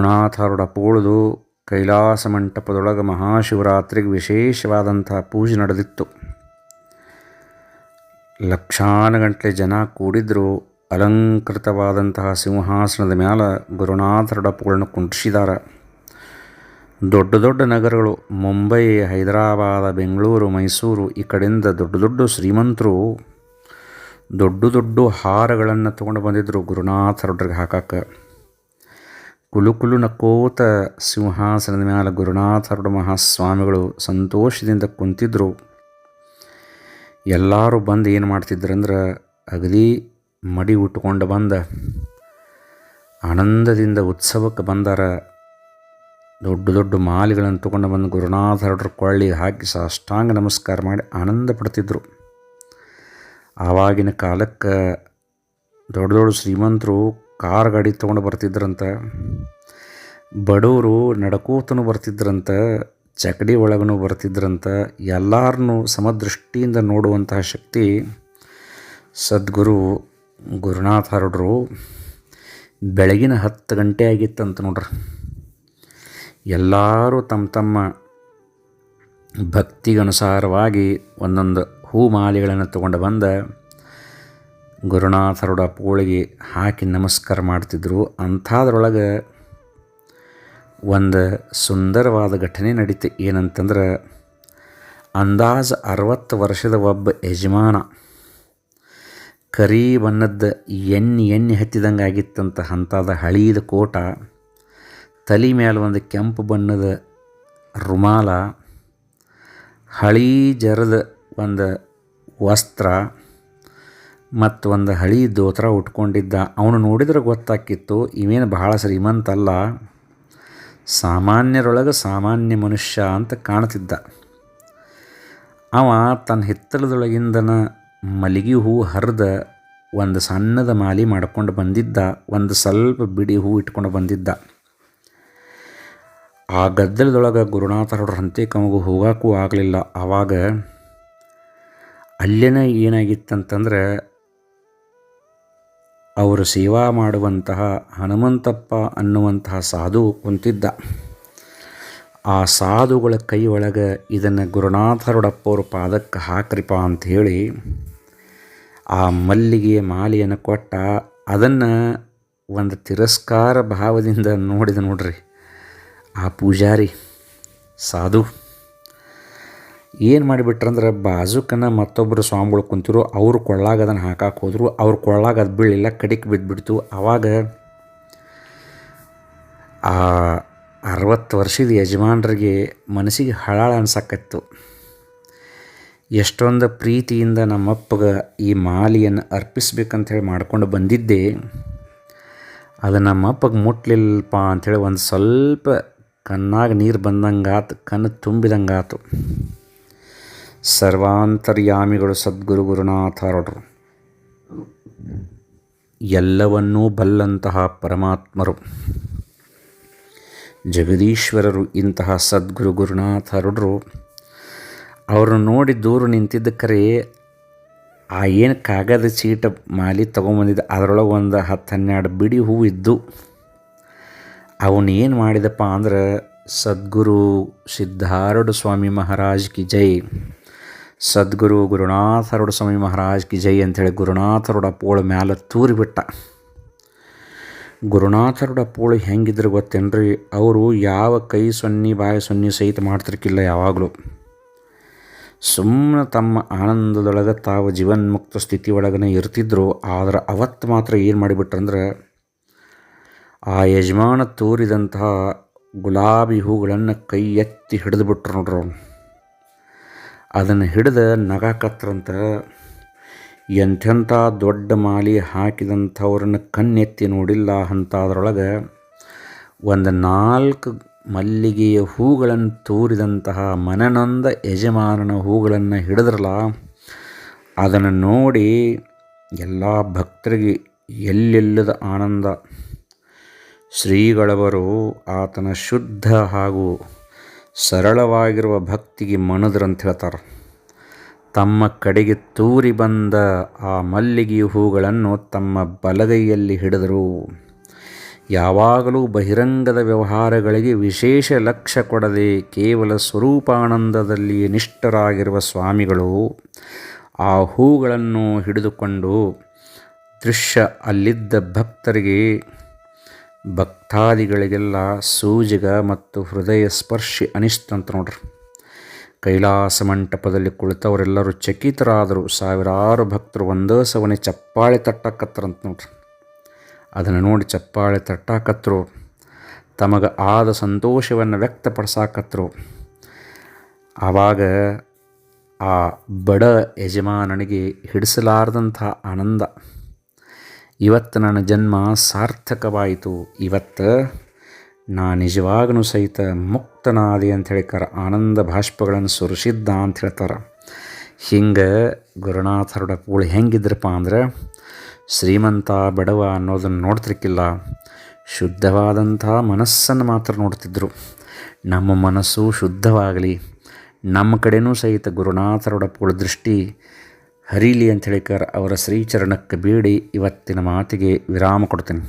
ಗುರುನಾಥರುಡ ಕೈಲಾಸ ಮಂಟಪದೊಳಗೆ ಮಹಾಶಿವರಾತ್ರಿಗೆ ವಿಶೇಷವಾದಂತಹ ಪೂಜೆ ನಡೆದಿತ್ತು. ಲಕ್ಷಾನುಗಂಟ್ಲೆ ಜನ ಕೂಡಿದ್ರು. ಅಲಂಕೃತವಾದಂತಹ ಸಿಂಹಾಸನದ ಮ್ಯಾಲ ಗುರುನಾಥರುಡ ಪೂಳನ್ನು ಕುಂಡ್ರಿಸಿದಾರ ದೊಡ್ಡ ದೊಡ್ಡ ನಗರಗಳು, ಮುಂಬೈ, ಹೈದರಾಬಾದ, ಬೆಂಗಳೂರು, ಮೈಸೂರು, ಈ ಕಡೆಯಿಂದ ದೊಡ್ಡ ದೊಡ್ಡ ಶ್ರೀಮಂತರು ದೊಡ್ಡ ದೊಡ್ಡ ಹಾರಗಳನ್ನು ತೊಗೊಂಡು ಬಂದಿದ್ದರು ಗುರುನಾಥರೊಡ್ರಿಗೆ ಹಾಕಕ್ಕೆ. ಕುಲು ನಕೋತ ನಕ್ಕೋತ ಸಿಂಹಾಸನದ ಮ್ಯಾಲ ಗುರುನಾಥರುಡ ಮಹಾಸ್ವಾಮಿಗಳು ಸಂತೋಷದಿಂದ ಕುಂತಿದ್ರು. ಎಲ್ಲರೂ ಬಂದು ಏನು ಮಾಡ್ತಿದ್ರಂದ್ರೆ ಅಗದಿ ಮಡಿ ಉಟ್ಕೊಂಡು ಬಂದ. ಆನಂದದಿಂದ ಉತ್ಸವಕ್ಕೆ ಬಂದಾರ. ದೊಡ್ಡ ದೊಡ್ಡ ಮಾಲೆಗಳನ್ನು ತಗೊಂಡು ಬಂದು ಗುರುನಾಥರಡ್ರ ಕೊಳ್ಳಿ ಹಾಕಿ ಸಾಷ್ಟಾಂಗ ನಮಸ್ಕಾರ ಮಾಡಿ ಆನಂದ ಪಡ್ತಿದ್ರು. ಆವಾಗಿನ ಕಾಲಕ್ಕೆ ದೊಡ್ಡ ದೊಡ್ಡ ಶ್ರೀಮಂತರು ಕಾರ್ ಗಾಡಿ ತೊಗೊಂಡು ಬರ್ತಿದ್ರಂತ. ಬಡವರು ನಡ್ಕೋತನು ಬರ್ತಿದ್ರಂತ, ಚಕಡಿ ಒಳಗೂ ಬರ್ತಿದ್ರಂತ ಎಲ್ಲರನ್ನೂ ಸಮದೃಷ್ಟಿಯಿಂದ ನೋಡುವಂತಹ ಶಕ್ತಿ ಸದ್ಗುರು ಗುರುನಾಥ ಹರಡ್ರು ಬೆಳಗಿನ ಹತ್ತು ಗಂಟೆ ಆಗಿತ್ತಂತ ನೋಡ್ರಿ. ಎಲ್ಲರೂ ತಮ್ಮ ತಮ್ಮ ಭಕ್ತಿಗನುಸಾರವಾಗಿ ಒಂದೊಂದು ಹೂ ಮಾಲೆಗಳನ್ನು ತಗೊಂಡು ಬಂದ ಗುರುನಾಥರುಡ ಪೋಳಿಗೆ ಹಾಕಿ ನಮಸ್ಕಾರ ಮಾಡ್ತಿದ್ರು. ಅಂಥದ್ರೊಳಗೆ ಒಂದು ಸುಂದರವಾದ ಘಟನೆ ನಡೀತು. ಏನಂತಂದ್ರೆ, ಅಂದಾಜು ಅರವತ್ತು ವರ್ಷದ ಒಬ್ಬ ಯಜಮಾನ ಕರಿ ಬಣ್ಣದ ಎಣ್ಣೆ ಎಣ್ಣೆ ಹತ್ತಿದಂಗೆ ಆಗಿತ್ತಂತ ಹಳೀದ ಕೋಟ, ತಲೆ ಮೇಲೆ ಒಂದು ಕೆಂಪು ಬಣ್ಣದ ರುಮಾಲ, ಹಳಿ ಜರದ ಒಂದು ವಸ್ತ್ರ ಮತ್ತು ಒಂದು ಹಳಿ ದೋತ್ರ ಉಟ್ಕೊಂಡಿದ್ದ. ಅವನು ನೋಡಿದ್ರೆ ಗೊತ್ತಾಕಿತ್ತು, ಇವೇನು ಬಹಳ ಶ್ರೀಮಂತ ಅಲ್ಲ ಸಾಮಾನ್ಯರೊಳಗೆ ಸಾಮಾನ್ಯ ಮನುಷ್ಯ ಅಂತ ಕಾಣ್ತಿದ್ದ. ಅವ ತನ್ನ ಹಿತ್ತಲದೊಳಗಿಂದನ ಮಲ್ಲಿಗೆ ಹೂ ಹರಿದ ಒಂದು ಸಣ್ಣದ ಮಾಲಿ ಮಾಡ್ಕೊಂಡು ಬಂದಿದ್ದ, ಒಂದು ಸ್ವಲ್ಪ ಬಿಡಿ ಹೂ ಇಟ್ಕೊಂಡು ಬಂದಿದ್ದ. ಆ ಗದ್ದಲದೊಳಗೆ ಗುರುನಾಥರವ್ರ ಹಂತೆ ಕಮಗು ಹೋಗೋಕ್ಕೂ ಆಗಲಿಲ್ಲ. ಆವಾಗ ಅಲ್ಲೇನೇ ಏನಾಗಿತ್ತಂತಂದ್ರೆ ಅವರು ಸೇವಾ ಮಾಡುವಂತಹ ಹನುಮಂತಪ್ಪ ಅನ್ನುವಂತಹ ಸಾಧು ಕುಂತಿದ್ದ. ಆ ಸಾಧುಗಳ ಕೈ ಒಳಗೆ ಇದನ್ನು ಗುರುನಾಥರೊಡಪ್ಪವರು ಪಾದಕ್ಕೆ ಹಾಕ್ರಿಪ ಅಂಥೇಳಿ ಆ ಮಲ್ಲಿಗೆಯ ಮಾಲೆಯನ್ನು ಕೊಟ್ಟ. ಅದನ್ನು ಒಂದು ತಿರಸ್ಕಾರ ಭಾವದಿಂದ ನೋಡಿದ ನೋಡ್ರಿ. ಆ ಪೂಜಾರಿ ಸಾಧು. ಏನು ಮಾಡಿಬಿಟ್ರಂದ್ರೆ ಬಾಜುಕನ ಮತ್ತೊಬ್ಬರು ಸ್ವಾಮಿಗಳು ಕುಂತಿರು, ಅವ್ರು ಕೊಳ್ಳಾಗ ಅದನ್ನು ಹಾಕಕ್ಕೆ ಹೋದರು, ಅವ್ರು ಕೊಳ್ಳಾಗ ಅದು ಬೀಳಿಲ್ಲ, ಕಡಿಕ್ ಬಿದ್ದುಬಿಡ್ತು ಆವಾಗ ಆ ಅರವತ್ತು ವರ್ಷದ ಯಜಮಾನ್ರಿಗೆ ಮನಸ್ಸಿಗೆ ಹಳಾಳ ಅನ್ಸಕ್ಕತ್ತು ಎಷ್ಟೊಂದು ಪ್ರೀತಿಯಿಂದ ನಮ್ಮಪ್ಪಗೆ ಈ ಮಾಲೆಯನ್ನು ಅರ್ಪಿಸ್ಬೇಕಂತ ಹೇಳಿ ಮಾಡ್ಕೊಂಡು ಬಂದಿದ್ದೆ. ಅದು ನಮ್ಮಪ್ಪಗೆ ಮುಟ್ಲಿಲ್ಲಪ್ಪ ಅಂಥೇಳಿ ಒಂದು ಸ್ವಲ್ಪ ಕಣ್ಣಾಗ ನೀರು ಬಂದಂಗಾತು, ಕಣ್ಣು ತುಂಬಿದಂಗಾತು. ಸರ್ವಾಂತರ್ಯಾಮಿಗಳು ಸದ್ಗುರು ಗುರುನಾಥರೊಡರು ಎಲ್ಲವನ್ನೂ ಬಲ್ಲಂತಹ ಪರಮಾತ್ಮರು. ಜಗದೀಶ್ವರರು ಇಂತಹ ಸದ್ಗುರು ಗುರುನಾಥರೊಡರು ಅವರು ನೋಡಿ ದೂರು ನಿಂತಿದ್ದ ಕರೆ ಆ ಏನು ಕಾಗದ ಚೀಟ ಮಾಲಿ ತೊಗೊಂಬಂದಿದ್ದ ಅದರೊಳಗೆ ಒಂದು ಹತ್ತು ಹನ್ನೆರಡು ಬಿಡಿ ಹೂವು ಇದ್ದು ಅವನೇನು ಮಾಡಿದಪ್ಪ ಅಂದ್ರೆ ಸದ್ಗುರು ಸಿದ್ಧಾರೂಢ ಸ್ವಾಮಿ ಮಹಾರಾಜ್ ಕಿ ಜೈ. ಸದ್ಗುರು ಗುರುನಾಥರುಡ ಸ್ವಾಮಿ ಮಹಾರಾಜ್ ಕಿ ಜೈ ಅಂಥೇಳಿ ಗುರುನಾಥರುಡ ಪೋಳ ಮ್ಯಾಲ ತೂರಿಬಿಟ್ಟ. ಗುರುನಾಥರುಡ ಪೋಳು ಹೆಂಗಿದ್ರು ಗೊತ್ತೇನ್ರಿ? ಅವರು ಯಾವ ಕೈ ಸೊನ್ನಿ ಬಾಯಿ ಸೊನ್ನಿ ಸಹಿತ ಮಾಡ್ತಿರ್ಕಿಲ್ಲ ಯಾವಾಗಲೂ. ಸುಮ್ಮನೆ ತಮ್ಮ ಆನಂದದೊಳಗೆ ತಾವು ಜೀವನ್ಮುಕ್ತ ಸ್ಥಿತಿ ಒಳಗನೆ ಇರ್ತಿದ್ರು, ಆದರೆ ಅವತ್ತು ಮಾತ್ರ ಏನು ಮಾಡಿಬಿಟ್ರಂದ್ರೆ, ಆ ಯಜಮಾನ ತೋರಿದಂತಹ ಗುಲಾಬಿ ಹೂಗಳನ್ನು ಕೈ ಎತ್ತಿ ಹಿಡಿದು ಬಿಟ್ರು ನೋಡ್ರಿ ಅವ್ನು ಅದನ್ನು ಹಿಡಿದು ನಗಾಕತ್ರಂತ ಎಂಥೆಂಥ ದೊಡ್ಡ ಮಾಲಿ ಹಾಕಿದಂಥವ್ರನ್ನ ಕಣ್ಣೆತ್ತಿ ನೋಡಿಲ್ಲ ಅಂಥದ್ರೊಳಗೆ ಒಂದು ನಾಲ್ಕು ಮಲ್ಲಿಗೆಯ ಹೂಗಳನ್ನು ತೋರಿದಂತಹ ಮನನೊಂದ ಯಜಮಾನನ ಹೂಗಳನ್ನು ಹಿಡಿದ್ರಲ್ಲ ಅದನ್ನು ನೋಡಿ ಎಲ್ಲ ಭಕ್ತರಿಗೆ ಎಲ್ಲೆಲ್ಲದ ಆನಂದ. ಶ್ರೀಗಳವರು ಆತನ ಶುದ್ಧ ಹಾಗೂ ಸರಳವಾಗಿರುವ ಭಕ್ತಿಗೆ ಮಣದ್ರಂತ ಹೇಳ್ತಾರೆ. ತಮ್ಮ ಕಡೆಗೆ ತೂರಿ ಬಂದ ಆ ಮಲ್ಲಿಗೆ ಹೂಗಳನ್ನು ತಮ್ಮ ಬಲಗೈಯಲ್ಲಿ ಹಿಡಿದರು. ಯಾವಾಗಲೂ ಬಹಿರಂಗದ ವ್ಯವಹಾರಗಳಿಗೆ ವಿಶೇಷ ಲಕ್ಷ್ಯ ಕೊಡದೆ ಕೇವಲ ಸ್ವರೂಪಾನಂದದಲ್ಲಿ ನಿಷ್ಠರಾಗಿರುವ ಸ್ವಾಮಿಗಳು ಆ ಹೂಗಳನ್ನು ಹಿಡಿದುಕೊಂಡು ದೃಶ್ಯ ಅಲ್ಲಿದ್ದ ಭಕ್ತರಿಗೆ ಭಕ್ತಾದಿಗಳಿಗೆಲ್ಲ ಸೂಜಿಗ ಮತ್ತು ಹೃದಯ ಸ್ಪರ್ಶಿ ಅನಿಸ್ತಂತ ನೋಡ್ರಿ. ಕೈಲಾಸ ಮಂಟಪದಲ್ಲಿ ಕುಳಿತವರೆಲ್ಲರೂ ಚಕಿತರಾದರು. ಸಾವಿರಾರು ಭಕ್ತರು ಒಂದೇ ಸವನೆ ಚಪ್ಪಾಳೆ ತಟ್ಟಕತ್ತರಂತ ನೋಡ್ರಿ. ಅದನ್ನು ನೋಡಿ ಚಪ್ಪಾಳೆ ತಟ್ಟಾಕತ್ರು ತಮಗೆ ಆದ ಸಂತೋಷವನ್ನು ವ್ಯಕ್ತಪಡಿಸಾಕತ್ರು ಆವಾಗ ಆ ಬಡ ಯಜಮಾನನಿಗೆ ಹಿಡಿಸಲಾರದಂಥ ಆನಂದ. ಇವತ್ತು ನನ್ನ ಜನ್ಮ ಸಾರ್ಥಕವಾಯಿತು. ಇವತ್ತು ನಾ ನಿಜವಾಗ್ನೂ ಸಹಿತ ಮುಕ್ತನಾದೆ ಅಂತ ಹೇಳಿಕಾರ ಆನಂದ ಭಾಷ್ಪಗಳನ್ನು ಸುರಿಸಿದ್ದ ಅಂತ ಹೇಳ್ತಾರೆ. ಹಿಂಗೆ ಗುರುನಾಥರುಡ ಪೂಳು ಹೆಂಗಿದ್ರಪ್ಪ ಅಂದ್ರೆ, ಶ್ರೀಮಂತ ಬಡವ ಅನ್ನೋದನ್ನು ನೋಡ್ತಿರ್ಕಿಲ್ಲ. ಶುದ್ಧವಾದಂಥ ಮನಸ್ಸನ್ನು ಮಾತ್ರ ನೋಡ್ತಿದ್ರು. ನಮ್ಮ ಮನಸ್ಸು ಶುದ್ಧವಾಗಲಿ. ನಮ್ಮ ಕಡೆನೂ ಸಹಿತ ಗುರುನಾಥರುಡ ಪೂಳು ದೃಷ್ಟಿ ಹರೀಲಿ ಅಂತ ಹೇಳಿಕರ ಅವರ ಶ್ರೀಚರಣಕ್ಕೆ ಬೇಡಿ ಇವತ್ತಿನ ಮಾತಿಗೆ ವಿರಾಮ ಕೊಡ್ತೀನಿ.